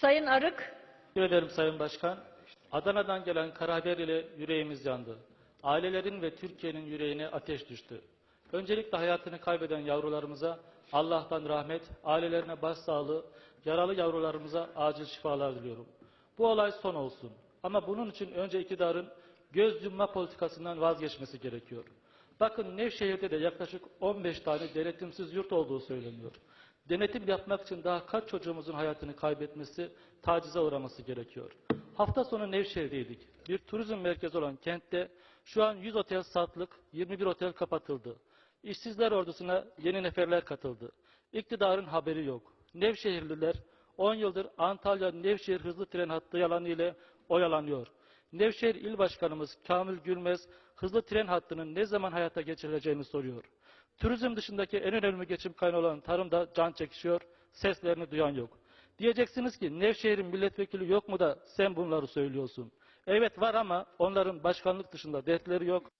Sayın Arık, Teşekkür ederim Sayın Başkan. Adana'dan gelen kara haber ile yüreğimiz yandı. Ailelerin ve Türkiye'nin yüreğine ateş düştü. Öncelikle hayatını kaybeden yavrularımıza Allah'tan rahmet, ailelerine başsağlığı, yaralı yavrularımıza acil şifalar diliyorum. Bu olay son olsun. Ama bunun için önce iktidarın göz yumma politikasından vazgeçmesi gerekiyor. Bakın Nevşehir'de de yaklaşık 15 tane denetimsiz yurt olduğu söyleniyor. Denetim yapmak için daha kaç çocuğumuzun hayatını kaybetmesi, tacize uğraması gerekiyor. Hafta sonu Nevşehir'deydik. Bir turizm merkezi olan kentte şu an 100 otel satlık, 21 otel kapatıldı. İşsizler ordusuna yeni neferler katıldı. İktidarın haberi yok. Nevşehirliler 10 yıldır Antalya-Nevşehir hızlı tren hattı yalanı ile oyalanıyor. Nevşehir İl Başkanımız Kamil Gülmez hızlı tren hattının ne zaman hayata geçirileceğini soruyor. Turizm dışındaki en önemli geçim kaynağı olan tarım da can çekişiyor, seslerini duyan yok. Diyeceksiniz ki Nevşehir'in milletvekili yok mu da sen bunları söylüyorsun. Evet var ama onların başkanlık dışında dertleri yok.